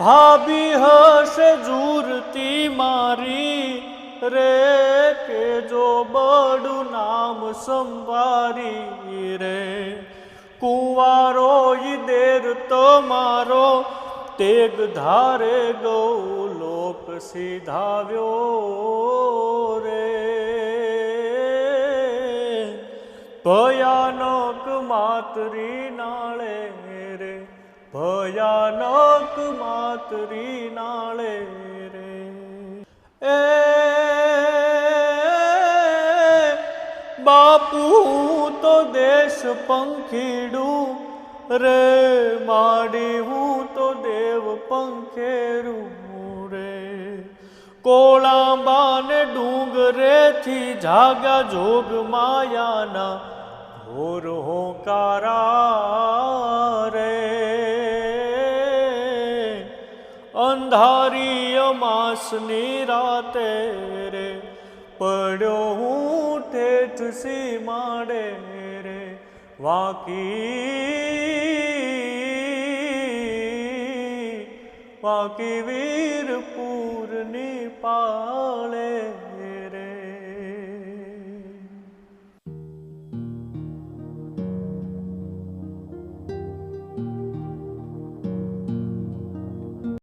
ભાભી હશે જૂરતી મારી, રે કે જો બડું નામ સંભારી રે. કુંવારો ઈ દેર તમારો તેગ ધારે ગૌ લોક સીધાવ્યો, રે. ભયાનક માતરી નાળે, રે. ભયાનક માતરી નાળે રે. એ બાપુ તો દેશ પંખીડું. રે માડી, હું તો દેવ પંખેરું રે. કોળાંબાને ડુંગરેથી જાગા જોગ માયાના. ભોર હોકારા અંધારી અમાસની રાતે રે. પડ્યો હું ઠેઠ સીમાડે રે. વાકી વાકી વીરપુરની પાળે